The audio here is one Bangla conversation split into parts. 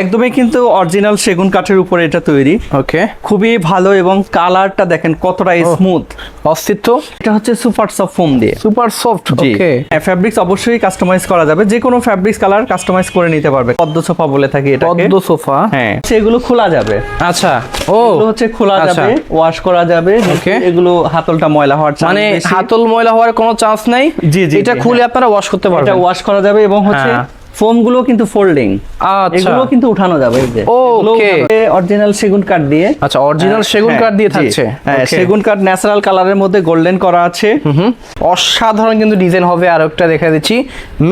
একদমই কিন্তু অরিজিনাল সেগুন কাঠের উপরে এটা তৈরি। ওকে খুবই ভালো এবং কালারটা দেখেন কতটা স্মুথ অস্তিত্ব এটা হচ্ছে সুপার সফট ফোম দিয়ে। সুপার সফট ওকে ফ্যাব্রিক্স অবশ্যই কাস্টমাইজ করা যাবে। যে কোনো ফ্যাব্রিক্স কালার কাস্টমাইজ করে নিতে পারবে। পদ্ম সোফা বলে থাকি এটাকে। পদ্ম সোফা হ্যাঁ। সেগুলো খোলা যাবে। আচ্ছা। ও। হচ্ছে খোলা আচ্ছা। যাবে ওয়াশ করা যাবে। ওকে এগুলো হাতলটা ময়লা হওয়ার chance মানে হাতল ময়লা হওয়ার কোনো চান্স নাই? জি, জি, এটা খুলে হ্যাঁ। আপনারা ওয়াশ করতে পারবেন। এটা ওয়াশ করা যাবে এবং হচ্ছে হ্যাঁ। ফোমগুলো কিন্তু ফোল্ডিং। আচ্ছা। এগুলো কিন্তু উঠানো যাবে এই যে। Okay. অরিজিনাল সেগুন কাঠ দিয়ে। আচ্ছা অরিজিনাল হ্যাঁ, সেগুন হ্যাঁ, কাঠ দিয়ে থাকছে। হ্যাঁ সেগুন কাঠ ন্যাচারাল কালারের মধ্যে গোল্ডেন করা আছে। হুম অসাধারণ কিন্তু ডিজাইন হবে। আর একটা দেখা দিচ্ছি।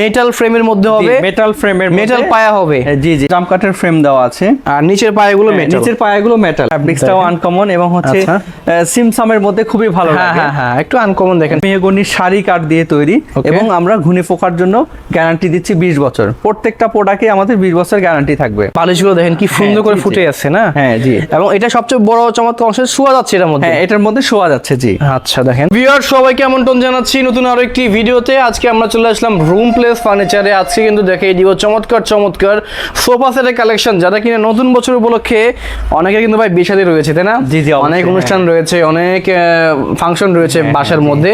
মেটাল ফ্রেমের মধ্যে হবে। মেটাল ফ্রেমের মেটাল পায়া হবে। জি জি। জাম কাঠের ফ্রেম দেওয়া আছে। আর নিচের পায়াগুলো হ্যাঁ, মেটাল নিচের পায়াগুলো মেটাল ফ্যাব্রিক্সটাও আনকমন এবং হচ্ছে আচ্ছা। সিমসামের মধ্যে খুবই ভালো হ্যাঁ লাগে। হ্যাঁ হ্যাঁ একটু আনকমন দেখেন। মেহগনির শাড়ি কাঠ দিয়ে তৈরি এবং আমরা ঘুনে পোকার জন্য গ্যারান্টি দিচ্ছি 20 বছর। প্রত্যেকটা প্রোডাক্টে আমাদের 20 বছর গ্যারান্টি থাকবে। পালিশগুলো দেখেন কি সুন্দর করে জি, জি। ফুটে আছে না? হ্যাঁ, জি। এবং এটা সবচেয়ে বড় চমৎকার অংশ শোয়া যাচ্ছে এটার মধ্যে। হ্যাঁ এটার মধ্যে শোয়া যাচ্ছে জি। আচ্ছা দেখেন। ভিউয়ার সবাইকে আমন্ত্রণ জানাচ্ছি নতুন আরও একটি ভিডিওতে। আজকে আমরা চলে আসলাম রুম প্লেস ফার্নিচারে আজকে কিন্তু দেখিয়ে দিব চমৎকার চমৎকার সোফা সেটের কালেকশন যারা কিনা নতুন বছর উপলক্ষে অনেকে কিন্তু ভাই বিয়ে শাদী রয়েছে তাই না? জি, জি, অনেক হ্যাঁ। অনুষ্ঠান রয়েছে অনেক ফাংশন রয়েছে বাসার মধ্যে।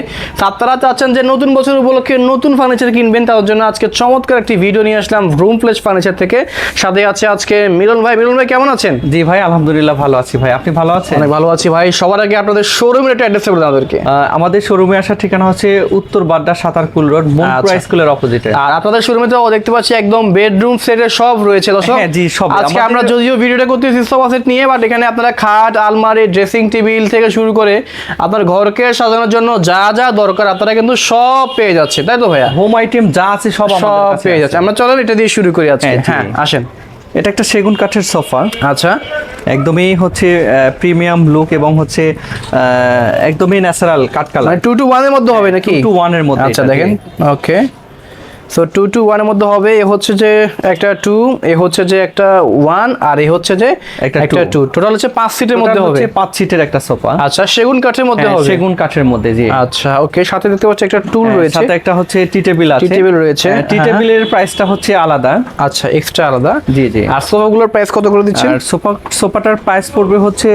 আপনারা চাচ্ছেন যে নতুন বছর উপলক্ষে নতুন ফার্নিচার কিনবেন তার জন্য আজকে চমৎকার একটি ভিডিও নিয়ে আসলাম রুম প্লেস ফার্নিচার থেকে। সাথে আছে আজকে মিলন ভাই। মিলন ভাই কেমন আছেন? জি ভাই আলহামদুলিল্লাহ ভালো আছি ভাই। আপনি ভালো আছেন? অনেক ভালো আছি ভাই। সবার আগে আপনাদের শোরুমের একটা অ্যাড্রেস বলে আমাদেরকে। আমাদের শোরুমে আসার ঠিকানা হচ্ছে উত্তর বাড্ডা সাতারকুল রোড মনপুরা। স্কুলের অপোজিটে আর আপনাদের শোরুমে তো দেখতে পাচ্ছি একদম বেডরুম সেটের সব রয়েছে দর্শক। হ্যাঁ, জি, সব। আজকে আমরা যদিও ভিডিওটা করতেছি সোফা সেট নিয়ে বাট এখানে আপনারা খাট আলমারি ড্রেসিং টেবিল থেকে শুরু করে আপনার ঘরকে সাজানোর জন্য যা যা দরকার আপনারা কিন্তু সব পেয়ে যাচ্ছে তাই তো ভাইয়া? হোম আইটেম যা আছে সব আমাদের সব পেয়ে যাচ্ছে। আমরা চলেন এটা দিয়ে শুরু করি আজকে। হ্যাঁ, হ্যাঁ আসেন। এটা একটা সেগুন কাঠের সোফা। আচ্ছা। একদমই হচ্ছে প্রিমিয়াম লুক এবং হচ্ছে আহ, একদমই ন্যাচারাল কাঠ কালার টু টু ওয়ানের মধ্যে হবে নাকি? টু ওয়ানের মধ্যে আচ্ছা দেখেন। ওকে সো টু টু ওয়ানের মধ্যে হবে এ হচ্ছে যে একটা টু এ হচ্ছে যে একটা ওয়ান আর এ হচ্ছে যে একটা টু টোটাল হচ্ছে পাঁচ সিটের মধ্যে হবে। পাঁচ সিটের একটা সোফা আচ্ছা সেগুন কাঠের মধ্যে হ্যাঁ, হবে। সেগুন কাঠের মধ্যে জি। আচ্ছা ওকে সাথে দেখতে পাচ্ছি একটা টুল হ্যাঁ, রয়েছে। সাথে একটা হচ্ছে টি টেবিল আছে। টি টেবিল রয়েছে, টি। টেবিলের প্রাইসটা হচ্ছে আলাদা। আচ্ছা এক্সট্রা আলাদা। জি জি। আর সোফাগুলোর প্রাইস কত করে দিচ্ছেন? আর সোফা সোফাটার প্রাইস পড়বে হচ্ছে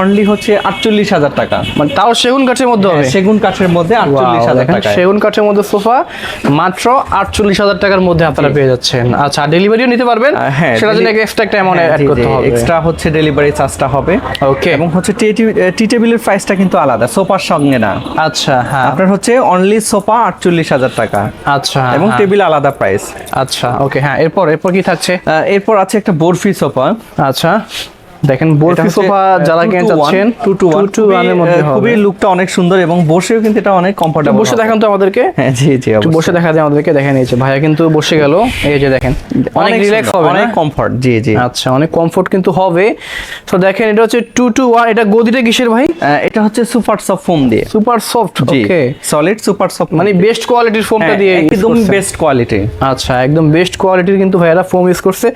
অনলি হচ্ছে আটচল্লিশ হাজার টাকা। মানে তাও সেগুন কাঠের মধ্যে হবে। হ্যাঁ, সেগুন কাঠের মধ্যে আটচল্লিশ হাজার টাকা সেগুন কাঠের মধ্যে সোফা মাত্র আটচল্লিশ হাজার টাকার মধ্যে আপনারা পেয়ে যাচ্ছেন। আচ্ছা ডেলিভারিও নিতে পারবেন। হ্যাঁ সেটার জন্য এক্সট্রা একটা অ্যামাউন্ট অ্যাড করতে হবে। এক্সট্রা হচ্ছে ডেলিভারি চার্জটা হবে। ওকে এবং হচ্ছে টি টেবিলের প্রাইসটা কিন্তু আলাদা সোফার সঙ্গে না। আচ্ছা হ্যাঁ। আপনার হচ্ছে অনলি সোফা আটচল্লিশ হাজার টাকা। আচ্ছা এবং হ্যাঁ। টেবিল আলাদা প্রাইস আচ্ছা ওকে হ্যাঁ এরপর এরপর কি থাকছে? এরপর আছে একটা বরফি সোফা। আচ্ছা। দেখেন বরফি সোফা যারা কিনতে চাচ্ছেন টু টু ওয়ান টু ওয়ানের মধ্যে হবে খুবই লুকটা অনেক সুন্দর এবং বসেও কিন্তু এটা অনেক কমফোর্টেবল বসে দেখান তো আমাদেরকে। হ্যাঁ জি জি বসে দেখা যায় আমাদেরকে দেখেন এই যে ভাইয়া কিন্তু বসে গেল। এই যে দেখেন অনেক রিল্যাক্স হবে অনেক কমফর্ট জি জি। আচ্ছা অনেক কমফোর্ট কিন্তু হবে। তো দেখেন এটা হচ্ছে টু টু ওয়ান এটা গদিটা কিসের ভাই? এটা হচ্ছে সুপার সফট ফোম দিয়ে। Super soft okay solid super soft মানে বেস্ট কোয়ালিটির ফোমটা দিয়ে একদম বেস্ট কোয়ালিটি আচ্ছা একদম বেস্ট কোয়ালিটির কিন্তু ভাইয়ারা ফোম ইউজ করছে।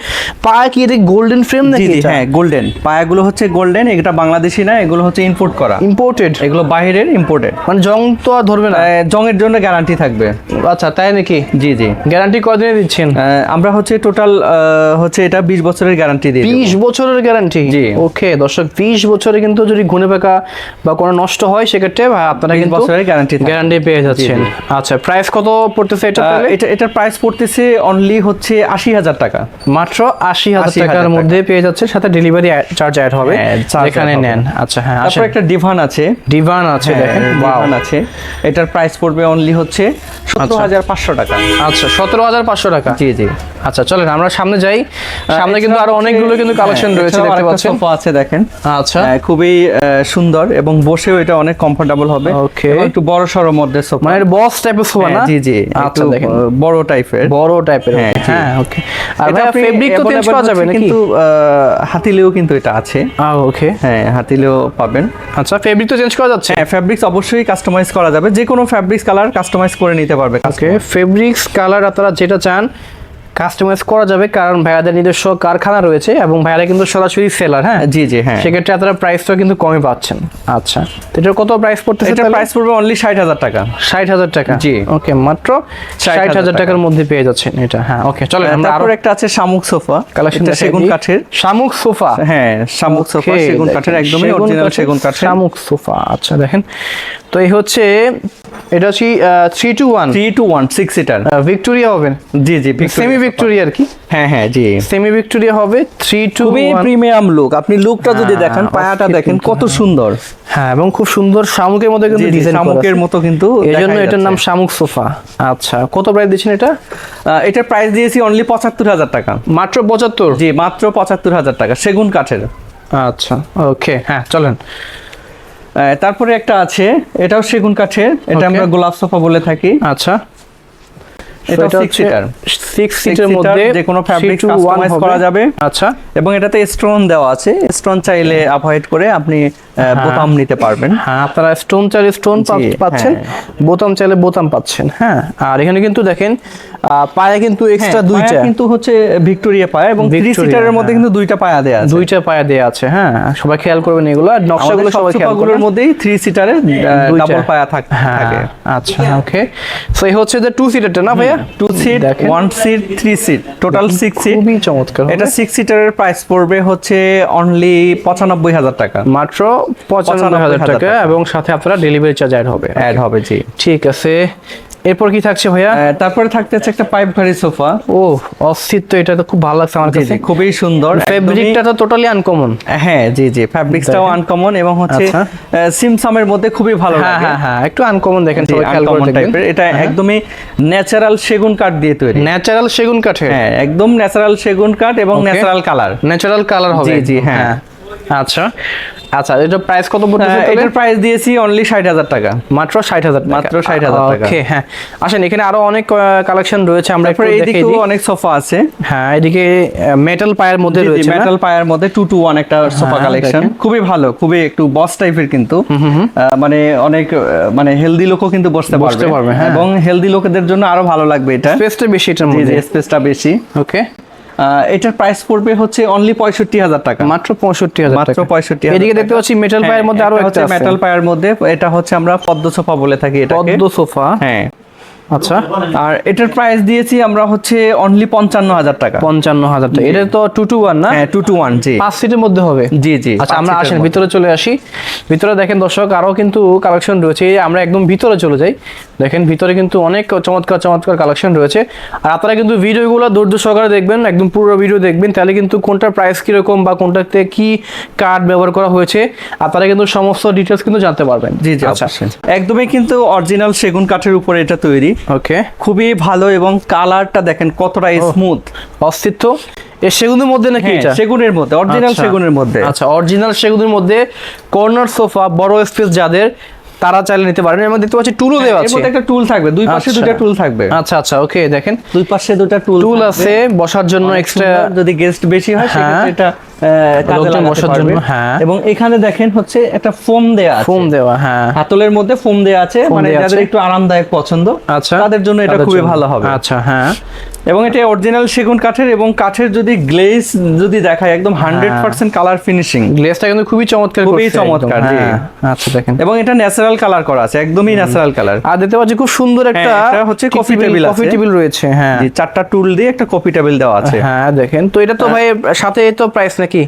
পায়ে কি এটা গোল্ডেন ফ্রেম নাকি হ্যাঁ গোল্ডেন পায়াগুলো হচ্ছে গোল্ডেন এটা বাংলাদেশি না এগুলো হচ্ছে ইম্পোর্ট করা। ইম্পোর্টেড এগুলো বাইরের ইম্পোর্টেড মানে জং তো আর ধরবে না? জংয়ের জন্য গ্যারান্টি থাকবে। আচ্ছা তাই নাকি? জি জি। গ্যারান্টি কদিনে দিচ্ছেন? আমরা হচ্ছে টোটাল হচ্ছে এটা বিশ বছরের গ্যারান্টি দিই বিশ বছরের গ্যারান্টি জি। ওকে দর্শক বিশ বছরে কিন্তু যদি ঘুনে পাকা বা কোনো নষ্ট হয় সেক্ষেত্রে ভাই আপনারা 20 কিন্তু বছরের গ্যারান্টি। গ্যারান্টি পেয়ে যাচ্ছেন। আচ্ছা প্রাইস কত পড়তেছে এটা? এটা এটার প্রাইস পড়তেছে অনলি হচ্ছে আশি হাজার টাকা। মাত্র আশি হাজার 80,000 টাকার মধ্যে পেয়ে যাচ্ছে সাথে ডেলিভারি চার্জ অ্যাড হবে হ্যাঁ, add হবে। নেন। আচ্ছা হ্যাঁ তারপর একটা ডিভান আছে। ডিভান আছে দেখেন হ্যাঁ, ডিভান আছে। এটার প্রাইস পড়বে অনলি হচ্ছে সত্তর হাজার পাঁচশো টাকা। আচ্ছা সতেরো হাজার পাঁচশো টাকা? জি জি। আচ্ছা চলেন আমরা সামনে যাই। সামনে কিন্তু আরও অনেকগুলো কিন্তু কালেকশন হ্যাঁ, রয়েছে দেখতে পাচ্ছেন। সোফা আছে দেখেন। আচ্ছা। হ্যাঁ, খুবই সুন্দর এবং বসেও এটা অনেক কমফোর্টেবল হবে। ওকে একটু বড় সড়ো মধ্যে সোফা মানে বস টাইপের সোফা না? জি জি আচ্ছা দেখেন। বড় টাইপের বড় টাইপের হ্যাঁ, হ্যাঁ ওকে আর ভাই ফেব্রিক তো চেঞ্জ করা যাবে নাকি? কিন্তু হাতিলেও কিন্তু এটা আছে। ওকে হ্যাঁ হাতিলেও পাবেন। আচ্ছা ফেব্রিক তো চেঞ্জ করা যাচ্ছে? হ্যাঁ ফেব্রিক্স অবশ্যই কাস্টমাইজ করা যাবে। যে কোনো ফেব্রিক্স কালার কাস্টমাইজ করে নিতে পারবে ওকে ফেব্রিক্স কালার আপনারা যেটা চান কাস্টমাইজ করা যাবে কারণ ভাইয়াদের নিজস্ব কারখানা রয়েছে এবং ভাইয়ারা কিন্তু সরাসরি সেলার হ্যাঁ? জি জি হ্যাঁ। সেক্ষেত্রে আপনারা প্রাইসটা কিন্তু কমে পাচ্ছেন। আচ্ছা। তো এটার কত প্রাইস পড়তেছে এটার প্রাইস পড়বে অনলি ষাট হাজার টাকা। ষাট হাজার টাকা? জি। ওকে মাত্র 60,000 ষাট হাজার টাকার মধ্যে পেয়ে যাচ্ছেন এটা। হ্যাঁ ওকে চলেন আমরা আরও একটা আছে শামুক সোফা। কালেকশন সেগুন কাঠের। শামুক সোফা? হ্যাঁ শামুক সোফা সেগুন কাঠের একদমই অরিজিনাল সেগুন কাঠের। শামুক সোফা আচ্ছা দেখেন। তো এই হচ্ছে এটা হচ্ছে three two one three two one six seater Victoria হবে জি জি সেমি ভিক্টোরিয়া আর কি? হ্যাঁ হ্যাঁ জি। সেমি ভিক্টোরিয়া হবে থ্রি টু খুবই প্রিমিয়াম লুক আপনি লুকটা যদি হ্যাঁ, দেখেন পায়াটা দেখেন কত সুন্দর। হ্যাঁ এবং খুব সুন্দর শামুকের মধ্যে কিন্তু ডিজাইন শামুকের মতো কিন্তু জন্য এটার নাম শামুক সোফা। আচ্ছা কত প্রাইস দিচ্ছেন এটা? এটার প্রাইস দিয়েছি অনলি পঁচাত্তর হাজার টাকা। মাত্র পঁচাত্তর? জি মাত্র পঁচাত্তর হাজার টাকা সেগুন কাঠের। আচ্ছা ওকে হ্যাঁ চলেন। তারপরে একটা আছে এটাও সেগুন কাঠের। এটা আমরা গোলাপ সোফা বলে থাকি। আচ্ছা। এটা six seater। সিক্স সিটের মধ্যে যে কোনো ফ্যাব্রিক হবে। করা যাবে। আচ্ছা এবং এটাতে স্টোন দেওয়া আছে স্টোন চাইলে অ্যাভয়েড করে আপনি বোতাম নিতে পারবেন হ্যাঁ আপনারা স্টোন চাইলে স্টোন পাচ্ছেন হ্যাঁ। বোতাম চাইলে বোতাম পাচ্ছেন হ্যাঁ আর এখানে কিন্তু দেখেন পায়ে কিন্তু এক্সট্রা হ্যাঁ, দুইটা। কিন্তু হচ্ছে ভিক্টোরিয়া পায়া এবং থ্রি সিটারের মধ্যে হ্যাঁ। কিন্তু দুইটা পায়া দেয়া আছে। দুইটা পায়ে দেয়া আছে হ্যাঁ। সবাই খেয়াল করবেন এগুলো। আর নকশাগুলো সবাই খেয়াল করবেন। মধ্যেই থ্রি সিটারে। ডাবল পায়া হ্যাঁ থাকে। আচ্ছা ওকে সো এই হচ্ছে যে টু সিটারটা না ভাইয়া? Two seat one seat three seat total six seat খুবই চমৎকার এটা। সিক্স সিটারের প্রাইস পড়বে হচ্ছে অনলি পঁচানব্বই হাজার টাকা। মাত্র পঁচানব্বই হাজার টাকা টাকা। এবং সাথে আপনারা ডেলিভারি চার্জ অ্যাড হবে। অ্যাড হবে জি। ঠিক আছে। এরপর কি থাকছে ভাইয়া? তারপরে থাকতে হচ্ছে একটা পাইপ ভারি সোফা। ও অস্থিত্ব এটা তো খুব ভালো লাগছে আমার কাছে। খুবই সুন্দর ফেব্রিকটা তো টোটালি আনকমন হ্যাঁ জি জি ফ্যাব্রিক্সটাও দেখেন। আনকমন এবং হচ্ছে আচ্ছা। সিমসামের মধ্যে খুবই ভালো হ্যাঁ লাগে। হ্যাঁ হ্যাঁ একটু আনকমন দেখেন সবাই খেয়াল করে দেখবেন। এটা হ্যাঁ। একদমই ন্যাচারাল সেগুন কাঠ দিয়ে তৈরি। ন্যাচারাল সেগুন কাঠের? হ্যাঁ একদম ন্যাচারাল সেগুন কাঠ এবং ন্যাচারাল কালার ন্যাচারাল কালার হবে। জি, জি, হ্যাঁ। আচ্ছা। আচ্ছা এটা প্রাইস কত পড়তেছে তাহলে? এটার প্রাইস দিয়েছি অনলি ষাট হাজার টাকা মাত্র ষাট হাজার মাত্র 60,000 টাকা। ওকে হ্যাঁ। আসেন এখানে আরও অনেক কালেকশন রয়েছে আমরা একটু দেখিয়ে দিই। অনেক সোফা আছে। হ্যাঁ এদিকে মেটাল পায়ের মধ্যে রয়েছে মেটাল পায়ার মধ্যে টু টু ওয়ান একটা সোফা হ্যাঁ, কালেকশন খুবই ভালো খুবই একটু বস টাইপের কিন্তু। মানে অনেক মানে হেলদি লোকও কিন্তু বসতে বসতে পারবে। হ্যাঁ। এবং হেলদি লোকেদের জন্য আরও ভালো লাগবে এটা। স্পেসটা বেশি এটার মধ্যে। স্পেসটা বেশি। ওকে এটার প্রাইস পড়বে হচ্ছে অনলি পঁয়ষট্টি হাজার টাকা। মাত্র পঁয়ষট্টি হাজার মাত্র পঁয়ষট্টি এদিকে দেখতে পাচ্ছি মেটাল পায়ের মধ্যে আরও হচ্ছে মেটাল পায়ের মধ্যে এটা হচ্ছে আমরা পদ্ম সোফা বলে থাকি এটা পদ্ম সোফা। হ্যাঁ। আচ্ছা আর এটার প্রাইস দিয়েছি আমরা হচ্ছে অনলি পঞ্চান্ন হাজার টাকা। পঞ্চান্ন হাজার টাকা। এটা তো টু টু ওয়ান না? হ্যাঁ টু টু ওয়ান জি। পাঁচ সিটের মধ্যে হবে? জি জি আচ্ছা আমরা আসেন ভিতরে চলে আসি। ভিতরে দেখেন দর্শক আরও কিন্তু কালেকশন রয়েছে। আমরা একদম ভিতরে চলে যাই। দেখেন ভিতরে কিন্তু অনেক চমৎকার চমৎকার কালেকশন রয়েছে। আর আপনারা কিন্তু ভিডিওগুলো ধৈর্য সহকারে দেখবেন একদম পুরো ভিডিও দেখবেন। তাহলে কিন্তু কোনটার প্রাইস কীরকম বা কোনটাতে কি কার্ড ব্যবহার করা হয়েছে আপনারা কিন্তু সমস্ত ডিটেলস কিন্তু জানতে পারবেন। জি জি আচ্ছা। একদমই কিন্তু অরিজিনাল সেগুন কাঠের উপরে এটা তৈরি। ওকে খুবই ভালো এবং কালারটা দেখেন কতটা স্মুথ অস্তিত্ব এ সেগুনের মধ্যে নাকি এটা? সেগুনের মধ্যে অরিজিনাল আচ্ছা। সেগুনের মধ্যে। আচ্ছা অরিজিনাল সেগুনের মধ্যে কর্নার সোফা বড় স্পেস যাদের তারা চাইলে নিতে পারেন। আমরা দেখতে পাচ্ছি টুলও দেওয়া এর আছে। একটা টুল থাকবে দুই পাশে আচ্ছা। দুটো টুল থাকবে। আচ্ছা আচ্ছা ওকে দেখেন। দুই পাশে দুটো টুল টুল আছে বসার জন্য এক্সট্রা যদি গেস্ট বেশি হয় হ্যাঁ। সেক্ষেত্রে এটা হ্যাঁ। এবং এখানে দেখেন হচ্ছে একটা ফোম দেয়া ফোম দেওয়া হ্যাঁ। হাতলের মধ্যে ফোম দেয়া আছে। মানে যাদের একটু আরামদায়ক পছন্দ আচ্ছা। তাদের জন্য এটা খুবই ভালো হবে। আচ্ছা হ্যাঁ। এবং এটা অরিজিনাল সেগুন কাঠের এবং কাঠের যদি গ্লেজ যদি দেখায় একদম হান্ড্রেড পার্সেন্ট কালার ফিনিশিং গ্লেসটা কিন্তু খুবই চমৎকার খুবই চমৎকার, হ্যাঁ। আচ্ছা দেখেন। এবং এটা ন্যাচারাল কালার করা আছে একদমই ন্যাচারাল কালার আর দেখতে পাচ্ছি খুব সুন্দর একটা হ্যাঁ, হচ্ছে coffee table কফি টেবিল রয়েছে হ্যাঁ। চারটা টুল দিয়ে একটা কপি টেবিল দেওয়া আছে। হ্যাঁ দেখেন। তো এটা তো ভাই সাথে তো প্রাইস নাকি?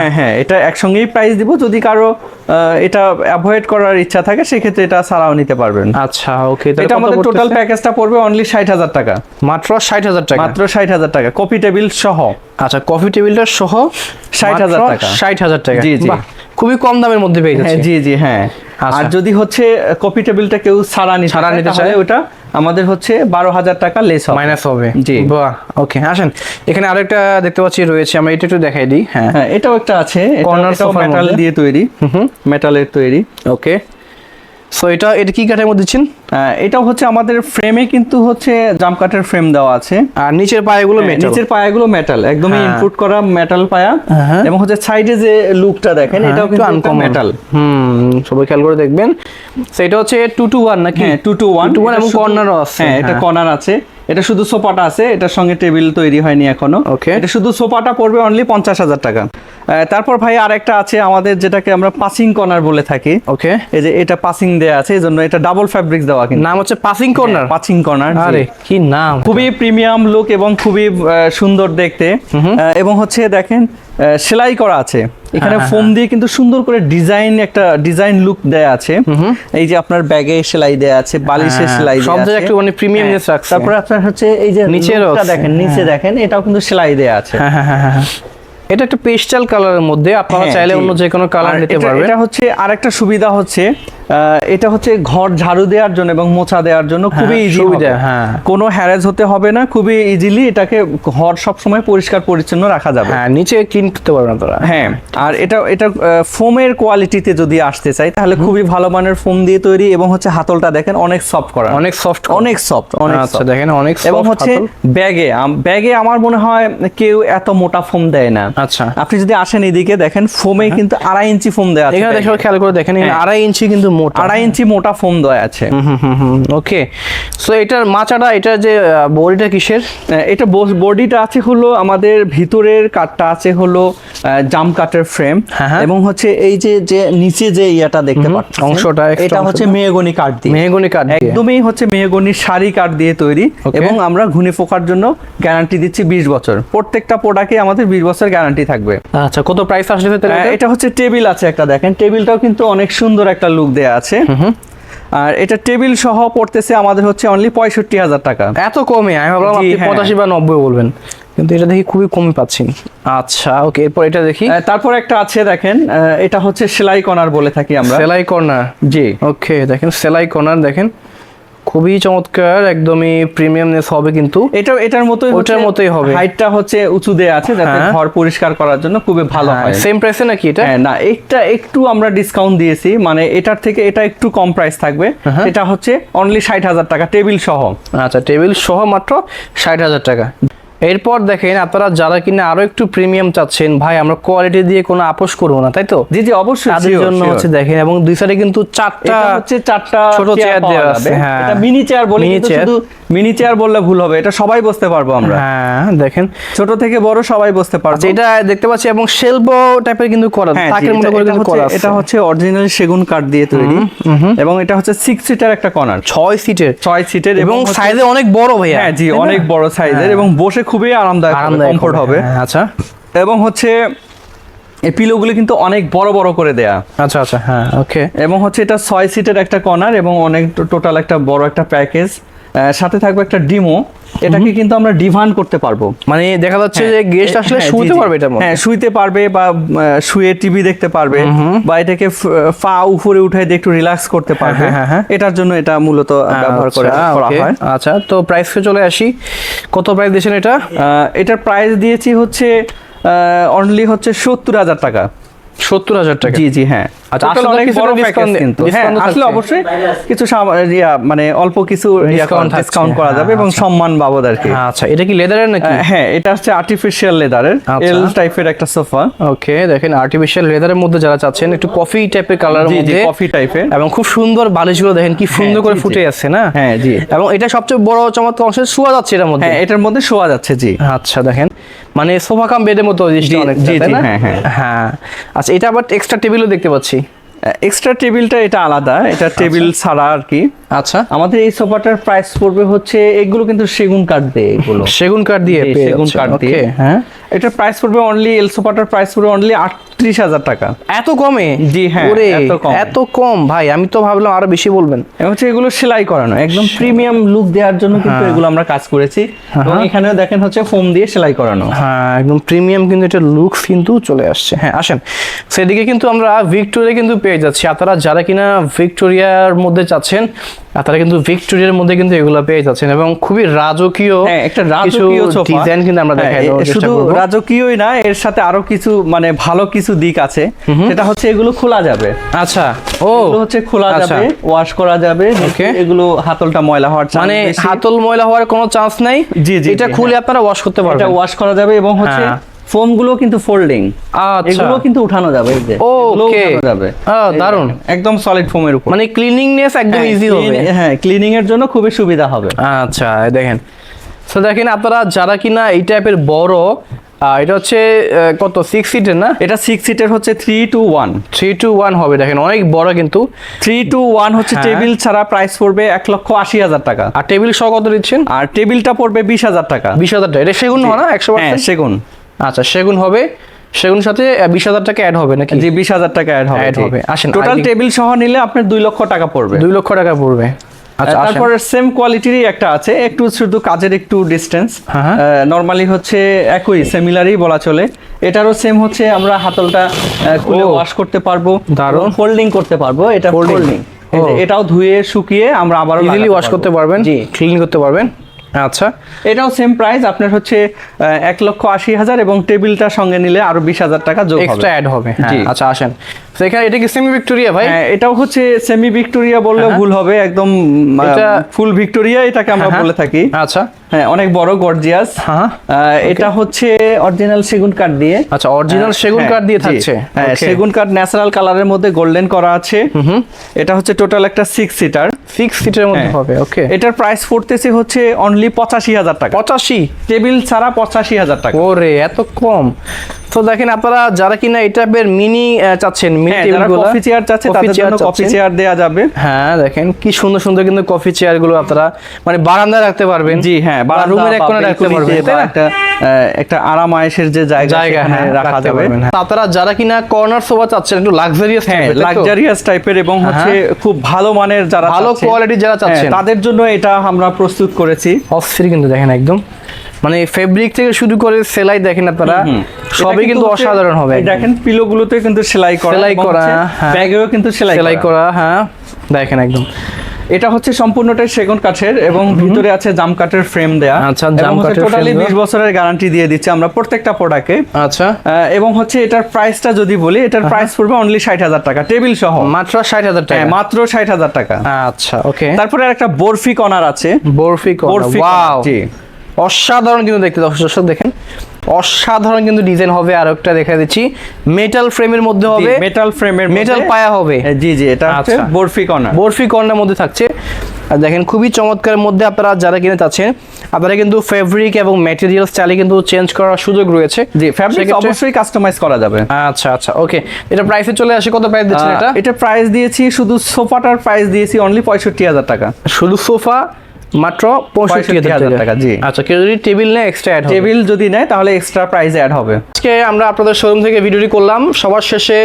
হ্যাঁ হ্যাঁ এটা একসঙ্গেই প্রাইস দিব। যদি কারও এটা অ্যাভয়েড করার ইচ্ছা থাকে সেক্ষেত্রে এটা ছাড়াও নিতে পারবেন। আচ্ছা ওকে এটা আমাদের টোটাল প্যাকেজটা পড়বে অনলি ষাট হাজার টাকা। মাত্র ষাট হাজার টাকা? মাত্র ষাট হাজার টাকা। কপি টেবিল সহ। আচ্ছা কফি টেবিলটা সহ 60,000 টাকা। ষাট হাজার টাকা। জি, জি। খুবই কম দামের মধ্যে পেয়ে হ্যাঁ যাচ্ছে। জি জি হ্যাঁ। আচ্ছা। আর যদি হচ্ছে কপি টেবিলটা কেউ ছাড়া নিতে ছাড়া নিতে চায়? ওটা আমাদের হচ্ছে বারো হাজার টাকা লেস হবে। মাইনাস হবে। জি। বাহ ওকে আসেন। এখানে আরেকটা দেখতে পাচ্ছি রয়েছে আমরা এটা একটু দেখাই দিই হ্যাঁ। হ্যাঁ এটাও একটা আছে কর্নার মেটাল দিয়ে তৈরি। হুম মেটালের তৈরি। ওকে সো এটা এটা কি কাঠের মধ্যে দিচ্ছেন এটাও হচ্ছে আমাদের ফ্রেমে কিন্তু হচ্ছে জাম কাঠের ফ্রেম দেওয়া আছে। আর নিচের পায়েগুলো হ্যাঁ, মেটাল নিচের পায়াগুলো মেটাল একদমই হ্যাঁ। ইনপুট করা মেটাল পায়া। হ্যাঁ। এবং হচ্ছে সাইডে যে লুকটা দেখেন এটাও কিন্তু আনকম মেটাল হুম সবাই খেয়াল করে দেখবেন। সো এটা হচ্ছে টু টু ওয়ান নাকি? হ্যাঁ two two one two one এবং কর্নারও আছে। হ্যাঁ এটা কর্নার আছে। এটা শুধু সোফাটা আছে এটার সঙ্গে টেবিল তৈরি হয়নি এখনও। ওকে এটা শুধু সোফাটা পড়বে অনলি পঞ্চাশ হাজার টাকা। তারপর ভাই আর একটা আছে আমাদের যেটাকে আমরা পাসিং কর্নার বলে থাকি। ওকে এই যে এটা পাসিং দেওয়া আছে এই জন্য এটা ডাবল ফ্যাব্রিক দেওয়া কিন্তু। নাম হচ্ছে পাসিং কর্নার পাসিং কর্নার আরে কি নাম? খুবই প্রিমিয়াম লুক এবং খুবই সুন্দর দেখতে। এবং হচ্ছে দেখেন সেলাই করা আছে। এখানে হ্যাঁ, ফোম দিয়ে কিন্তু সুন্দর করে ডিজাইন একটা ডিজাইন লুক দেয়া আছে। এই যে আপনার ব্যাগে সেলাই দেয়া আছে বালিশে হ্যাঁ, সেলাই সব জায়গায়। একটু মানে হ্যাঁ, রাখছে। তারপরে আপনার হচ্ছে এই যে আছে, দেখেন নিচে দেখেন এটাও কিন্তু সেলাই দেয়া আছে। হ্যাঁ হ্যাঁ হ্যাঁ হ্যাঁ। এটা একটা পেস্টাল কালারের মধ্যে আপনারা হ্যাঁ, চাইলে। অন্য যে কোনো কালার নিতে পারবেন। এটা হচ্ছে আরেকটা সুবিধা হচ্ছে এটা হচ্ছে ঘর ঝাড়ু দেওয়ার জন্য এবং মোছা দেওয়ার জন্য খুবই হ্যাঁ, ইজি সুবিধা, হ্যাঁ। কোনো হ্যারেজ হতে হবে না খুবই ইজিলি এটাকে ঘর সব সময় পরিষ্কার পরিচ্ছন্ন রাখা যাবে। হ্যাঁ নিচে ক্লিন করতে পারবেন আপনারা হ্যাঁ আর এটা এটা ফোমের কোয়ালিটিতে যদি আসতে চাই তাহলে খুবই ভালো মানের ফোম দিয়ে তৈরি এবং হচ্ছে হাতলটা দেখেন অনেক সফট করা। অনেক সফট অনেক সফট অনেক আচ্ছা দেখেন অনেক এবং হচ্ছে ব্যাগে ব্যাগে আমার মনে হয় কেউ এত মোটা ফোম দেয় না। আচ্ছা। আপনি যদি আসেন এদিকে দেখেন ফোমে কিন্তু আড়াই ইঞ্চি ফোম দেওয়া আছে এখানে। দেখো খেয়াল করে দেখেন হ্যাঁ। আড়াই ইঞ্চি কিন্তু মোটা। আড়াই ইঞ্চি মোটা ফোম দেওয়া আছে। ওকে সো এটার মাচাটা এটা যে বডিটা কিসের? এটা বডিটা আছে হলো আমাদের ভিতরের কাঠটা আছে হলো জাম কাঠের ফ্রেম হ্যাঁ, হ্যাঁ। এবং হচ্ছে এই যে যে নিচে যে ইয়াটা দেখতে পাচ্ছেন অংশটা, এটা হচ্ছে। মেহগনি কাঠ দিয়ে। মেহগনি কাঠ একদমই হচ্ছে মেহগনি শাড়ি কাঠ দিয়ে তৈরি এবং আমরা ঘুনি ফোকার জন্য গ্যারান্টি দিচ্ছি বিশ বছর। প্রত্যেকটা প্রোডাক্টে আমাদের বিশ বছর গ্যারান্টি থাকবে। আচ্ছা কত প্রাইস এটা? এটা হচ্ছে টেবিল আছে একটা দেখেন। টেবিলটাও কিন্তু অনেক সুন্দর একটা লুক দেয়া আছে। আর এটা টেবিল সহ পড়তেছে আমাদের হচ্ছে অনলি পঁয়ষট্টি হাজার টাকা। এত কমে আমি ভাবলাম আপনি হ্যাঁ। পঁচাশি বা নব্বই বলবেন। কিন্তু এটা দেখি খুবই কমে পাচ্ছি। আচ্ছা ওকে এরপর এটা দেখি। তারপর একটা আছে দেখেন এটা হচ্ছে সেলাই কর্নার বলে থাকি আমরা। সেলাই কর্নার? জি। ওকে দেখেন সেলাই কর্নার দেখেন। খুবই চমৎকার একদমই প্রিমিয়ামনেস হবে কিন্তু। এটা এটার মতোই ওটার মতোই হবে। হাইটটা হচ্ছে উঁচু দেয়া আছে যাতে হ্যাঁ। ঘর পরিষ্কার করার জন্য খুবই ভালো হয় সেম প্রাইসে নাকি এটা? হ্যাঁ না এটা একটু আমরা ডিসকাউন্ট দিয়েছি। মানে এটার থেকে এটা একটু কম প্রাইস থাকবে। হ্যাঁ। এটা হচ্ছে অনলি ষাট হাজার টাকা টেবিল সহ। আচ্ছা টেবিল সহ মাত্র ষাট হাজার টাকা। এরপর দেখেন আপনারা যারা কিনা আরও একটু প্রিমিয়াম চাচ্ছেন ভাই আমরা কোয়ালিটি দিয়ে কোনো আপোষ করব না তাই তো? জি জি অবশ্যই তাদের জন্য। হচ্ছে দেখেন এবং দুই সাইডে কিন্তু চারটা এটা হচ্ছে চারটা ছোট চেয়ার দেওয়া আছে, হ্যাঁ। এটা মিনি চেয়ার বলে কিন্তু শুধু মিনি চেয়ার বললে ভুল হবে এটা সবাই বসতে পারব আমরা। হ্যাঁ দেখেন। ছোট থেকে বড় সবাই বসতে পারব। আচ্ছা এটা দেখতে পাচ্ছি এবং শেলবো টাইপের কিন্তু করা হ্যাঁ, তাকের মতো করে কিন্তু করা আছে। এটা হচ্ছে অরিজিনাল সেগুন কাঠ দিয়ে তৈরি এবং এটা হচ্ছে সিক্স সিটার একটা কর্নার ছয় সিটের ছয় সিটের এবং সাইজে অনেক বড় ভাইয়া। হ্যাঁ জি অনেক বড় সাইজের এবং বসে খুবই আরামদায়ক কমফোর্ট হবে হ্যাঁ, আচ্ছা। এবং হচ্ছে এই পিলোগুলো কিন্তু অনেক বড় বড় করে দেয়া। আচ্ছা আচ্ছা হ্যাঁ ওকে এবং হচ্ছে এটা ছয় সিটের একটা কর্নার এবং অনেক টোটাল একটা বড় একটা প্যাকেজ সাথে থাকবে একটা ডিমো। এটাকে কিন্তু আমরা ডিভান করতে পারব। মানে দেখা যাচ্ছে যে গেস্ট আসলে হ্যাঁ, শুতে পারবে এটা হ্যাঁ শুইতে পারবে বা শুয়ে টিভি দেখতে পারবে বা এটাকে ফ- উপরে উঠাই দিয়ে একটু রিল্যাক্স করতে পারবে। হ্যাঁ, হ্যাঁ, এটার জন্য এটা মূলত ব্যবহার করে আচ্ছা, করা হয়। আচ্ছা তো প্রাইসে চলে আসি। কত প্রাইস দিয়েছেন এটা? এটার প্রাইস দিয়েছি হচ্ছে অনলি হচ্ছে সত্তর হাজার টাকা। সত্তর হাজার টাকা। জি জি হ্যাঁ। আচ্ছা, আসলে তাহলে অনেক কিছুটা বড় discount কিন্তু হ্যাঁ আসলে অবশ্যই কিছু মানে অল্প কিছু ডিসকাউন্ট করা যাবে হ্যাঁ, এবং। সম্মান বাবদ আর কি। আচ্ছা এটা কি লেদারের নাকি? হ্যাঁ এটা হচ্ছে আর্টিফিশিয়াল লেদারের। এল টাইপের একটা সোফা। ওকে দেখেন আর্টিফিশিয়াল লেদারের মধ্যে যারা চাচ্ছেন একটু কফি টাইপের কালারের জি জি মধ্যে কফি টাইপের এবং খুব সুন্দর বালিশগুলো দেখেন কি সুন্দর করে ফুটে আছে না? হ্যাঁ, জি। এবং এটা সবচেয়ে বড় চমৎকার অংশ শোয়া যাচ্ছে এটার মধ্যে। হ্যাঁ এটার মধ্যে শোয়া যাচ্ছে জি। আচ্ছা দেখেন মানে সোফা কাম বেডের মতো জিনিসটা অনেক হ্যাঁ, হ্যাঁ। হ্যাঁ। আচ্ছা এটা আবার এক্সট্রা টেবিলও দেখতে পাচ্ছি। এক্সট্রা টেবিলটা এটা আলাদা এটা টেবিল ছাড়া আর কি। আচ্ছা। আমাদের এই সোফাটার প্রাইস পড়বে হচ্ছে এগুলো কিন্তু সেগুন কাঠ দিয়ে এগুলো। সেগুন কাঠ দিয়ে সেগুন কাঠ দিয়ে। হ্যাঁ। এটা প্রাইস পড়বে অনলি এল সোফাটার প্রাইস পড়বে অনলি আটত্রিশ হাজার টাকা। এত কমে? জি, হ্যাঁ, ওরে, এত কম। ভাই আমি তো ভাবলাম আরও বেশি বলবেন। হচ্ছে এগুলো সেলাই করানো একদম প্রিমিয়াম লুক দেওয়ার জন্য কিন্তু হ্যাঁ। এগুলো আমরা কাজ করেছি। এবং এখানেও দেখেন হচ্ছে ফোম দিয়ে সেলাই করানো। হ্যাঁ একদম প্রিমিয়াম কিন্তু এটা লুকস কিন্তু চলে আসছে। হ্যাঁ আসেন। সেদিকে কিন্তু আমরা ভিক্টোরিয়া কিন্তু পেয়ে যাচ্ছি। আপনারা যারা কিনা ভিক্টোরিয়ার মধ্যে চাচ্ছেন আপনারা কিন্তু ভিক্টোরিয়ার মধ্যে কিন্তু এগুলো পেয়ে যাচ্ছেন এবং খুবই রাজকীয় হ্যাঁ একটা রাজকীয় ডিজাইন কিন্তু আমরা হ্যাঁ, দেখাই শুধু রাজকীয়ই না এর সাথে আরও কিছু মানে ভালো কিছু দিক আছে। সেটা হচ্ছে এগুলো খোলা যাবে। আচ্ছা ও এগুলো হচ্ছে খোলা আচ্ছা। যাবে ওয়াশ করা যাবে. এগুলো হাতলটা ময়লা হওয়ার মানে হাতল ময়লা হওয়ার কোনো চান্স নাই? জি, জি, এটা খুলে হ্যাঁ। আপনারা ওয়াশ করতে পারবেন। এটা ওয়াশ করা যাবে এবং হচ্ছে হ্যাঁ। ফোমগুলো কিন্তু ফোল্ডিং আচ্ছা। এগুলো কিন্তু উঠানো যাবে এই যে। ওকে যাবে। দারুণ একদম সলিড ফোমের উপর। মানে ক্লিনিংনেস একদম হ্যাঁ, ইজি হবে। হ্যাঁ ক্লিনিং এর জন্য খুবই সুবিধা হবে। আচ্ছা দেখেন। তো দেখেন আপনারা যারা কিনা এই টাইপের বড় এটা হচ্ছে কত? সিক্স সিটের না? এটা সিক্স সিটের হচ্ছে three two one three two one হবে দেখেন অনেক বড় কিন্তু। থ্রি টু ওয়ান হচ্ছে হ্যাঁ। টেবিল ছাড়া প্রাইস পড়বে এক লক্ষ আশি হাজার টাকা। আর টেবিল সহ কত দিচ্ছেন? আর টেবিলটা পড়বে বিশ হাজার টাকা। বিশ হাজার টাকা। এটা সেগুন হয় না একশো হ্যাঁ সেগুন। আচ্ছা সেগুন হবে। সেগুন সাথে বিশ হাজার টাকা অ্যাড হবে নাকি? জি বিশ হাজার টাকা অ্যাড হবে Add হবে। আসেন, টোটাল টেবিল সহ নিলে আপনার দুই লক্ষ টাকা পড়বে। দুই লক্ষ টাকা পড়বে। তারপরে সেম কোয়ালিটিরই একটা আছে একটু শুধু কাজের একটু ডিস্টেন্স হ্যাঁ, হ্যাঁ। নর্মালি হচ্ছে একই সিমিলারই বলা চলে। এটারও সেম হচ্ছে আমরা হাতলটা খুলে ওয়াশ করতে পারব দারুণ। ফোল্ডিং করতে পারব এটা। ফোল্ডিং এটাও ধুয়ে শুকিয়ে আমরা আবারও ইজিলি ওয়াশ করতে পারবেন? জি। ক্লিন করতে পারবেন? আচ্ছা। এটাও সেম প্রাইস আপনার হচ্ছে এক লক্ষ আশি হাজার এবং টেবিলটা সঙ্গে নিলে আরও বিশ হাজার টাকা যোগ এক্সট্রা অ্যাড হবে হ্যাঁ। আচ্ছা আসেন। এখানে এটা কি সেমি ভিক্টোরিয়া ভাই? হ্যাঁ, এটাও হচ্ছে সেমি ভিক্টোরিয়া বললেও হ্যাঁ। ভুল হবে একদম ফুল ভিক্টোরিয়া এটাকে আমরা হ্যাঁ, বলে থাকি। আচ্ছা। হ্যাঁ অনেক বড় গর্জিয়াস হ্যাঁ এটা হচ্ছে অরিজিনাল সেগুন কাঠ দিয়ে। আচ্ছা অরিজিনাল সেগুন হ্যাঁ, কাঠ দিয়ে থাকছে। হ্যাঁ সেগুন কাঠ ন্যাচারাল কালারের মধ্যে গোল্ডেন করা আছে। এটা হচ্ছে টোটাল একটা সিক্স সিটার সিক্স সিটের মধ্যে হ্যাঁ। হবে ওকে এটার প্রাইস পড়তেছে হচ্ছে অনলি পঁচাশি হাজার টাকা। পঁচাশি? টেবিল ছাড়া পঁচাশি হাজার টাকা। ওরে এত কম। তো দেখেন আপনারা যারা কিনা এই টাইপের মিনি চাচ্ছেন মিনি হ্যাঁ, টেবিল যারা কফি চেয়ার চাচ্ছে তাদের জন্য কফি চেয়ার দেওয়া যাবে। হ্যাঁ দেখেন কি সুন্দর সুন্দর কিন্তু কফি চেয়ারগুলো আপনারা মানে বারান্দায় রাখতে পারবেন। জি হ্যাঁ বা রুমের এক কোণে রাখতে পারবেন তাই না? একটা একটা আরাম আয়েশের যে জায়গা জায়গা সেখানে হ্যাঁ রাখা রাখতে যাবে। পারবেন হ্যাঁ। আপনারা যারা কিনা কর্নার সোফা চাচ্ছেন একটু লাক্সারিয়াস হ্যাঁ লাক্সারিয়াস টাইপের এবং হচ্ছে খুব ভালো মানের যারা ভালো কোয়ালিটি যারা হ্যাঁ, চাচ্ছেন। তাদের জন্য এটা আমরা প্রস্তুত করেছি। অস্থির কিন্তু দেখেন একদম। মানে ফেব্রিক থেকে শুরু করে সেলাই দেখেন আপনারা সবই কিন্তু অসাধারণ হবে। দেখেন পিলো গুলোতে কিন্তু সেলাই করা সেলাই করা, হ্যাঁ। ব্যাগেও কিন্তু সেলাই সেলাই করা। হ্যাঁ। দেখেন একদম। এটা হচ্ছে সম্পূর্ণটাই সেগুন কাঠের এবং ভিতরে আছে জাম কাঠের ফ্রেম দেয়া। আচ্ছা, জাম কাঠের টোটালি 20 বছরের গ্যারান্টি দিয়ে দিচ্ছে আমরা প্রত্যেকটা প্রোডাক্টে আচ্ছা। এবং হচ্ছে এটার প্রাইসটা যদি বলি এটার প্রাইস পড়বে অনলি ষাট হাজার টাকা টেবিল সহ। মাত্র ষাট হাজার টাকা। হ্যাঁ, মাত্র ষাট হাজার টাকা। আচ্ছা ওকে তারপরে একটা বরফি কর্নার আছে। বরফি বরফি ওয়াও জি। অসাধারণ কিন্তু দেখতে দর্শক দেখেন। অসাধারণ কিন্তু ডিজাইন হবে আর একটা দেখা দিচ্ছি। মেটাল ফ্রেমের মধ্যে হবে। মেটাল ফ্রেমের মেটাল পায়া হবে। জি জি এটা হচ্ছে আচ্ছা। বরফি কর্নার। বরফি কর্নার মধ্যে থাকছে। আর দেখেন খুবই চমৎকারের মধ্যে আপনারা যারা কিনে চাচ্ছেন আপনারা কিন্তু ফেব্রিক এবং ম্যাটেরিয়াল স্টাইলে কিন্তু চেঞ্জ করার সুযোগ রয়েছে। জি সেক্ষেত্রে- অবশ্যই কাস্টমাইজ করা যাবে। আচ্ছা আচ্ছা ওকে। এটা প্রাইসে চলে আসে কত প্রাইস দিচ্ছেন এটা? এটা প্রাইস দিয়েছি শুধু সোফাটার প্রাইস দিয়েছি অনলি পঁয়ষট্টি হাজার টাকা। শুধু সোফা মাত্র পঁয়ষট্টি হাজার টাকা। জি। আচ্ছা কেউ যদি টেবিল নেয় এক্সট্রা অ্যাড টেবিল যদি নেয় তাহলে এক্সট্রা প্রাইস অ্যাড হবে। আজকে আমরা আপনাদের শোরুম থেকে ভিডিওটি করলাম। সবার শেষে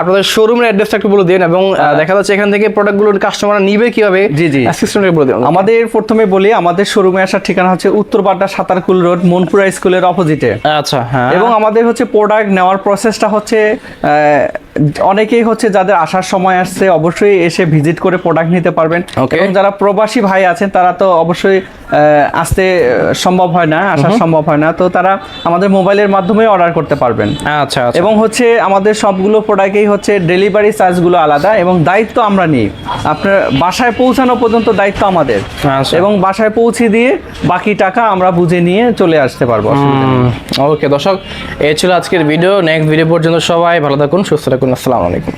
আপনাদের শোরুমের অ্যাড্রেসটা একটু বলে দিন এবং দেখা যাচ্ছে এখান থেকে প্রোডাক্টগুলো কাস্টমাররা নিবে কীভাবে জি, জি। অ্যাসিস্ট্যান্টকে বলে দিন আমাদের। প্রথমে বলি আমাদের শোরুমে আসার ঠিকানা হচ্ছে উত্তর বাড্ডা সাতারকুল রোড মনপুরা স্কুলের অপোজিটে আচ্ছা হ্যাঁ। এবং আমাদের হচ্ছে প্রোডাক্ট নেওয়ার প্রসেসটা হচ্ছে অনেকেই হচ্ছে যাদের আসার সময় আসছে অবশ্যই এসে ভিজিট করে প্রোডাক্ট নিতে পারবেন. এবং যারা প্রবাসী ভাই আছেন তারা তো অবশ্যই আসতে সম্ভব হয় না আসা সম্ভব হয় না। তো তারা আমাদের মোবাইলের মাধ্যমে অর্ডার করতে পারবেন। আচ্ছা আচ্ছা। এবং হচ্ছে আমাদের সবগুলো প্রোডাক্টেই হচ্ছে ডেলিভারি চার্জগুলো আলাদা এবং দায়িত্ব আমরা নিই। আপনার বাসায় পৌঁছানো পর্যন্ত দায়িত্ব আমাদের। আচ্ছা। এবং বাসায় পৌঁছে দিয়ে বাকি টাকা আমরা বুঝে নিয়ে চলে আসতে পারব। ওকে দর্শক এ ছিল আজকের ভিডিও নেক্সট ভিডিও পর্যন্ত সবাই ভালো থাকুন সুস্থ থাকুন। আসসালামু আলাইকুম।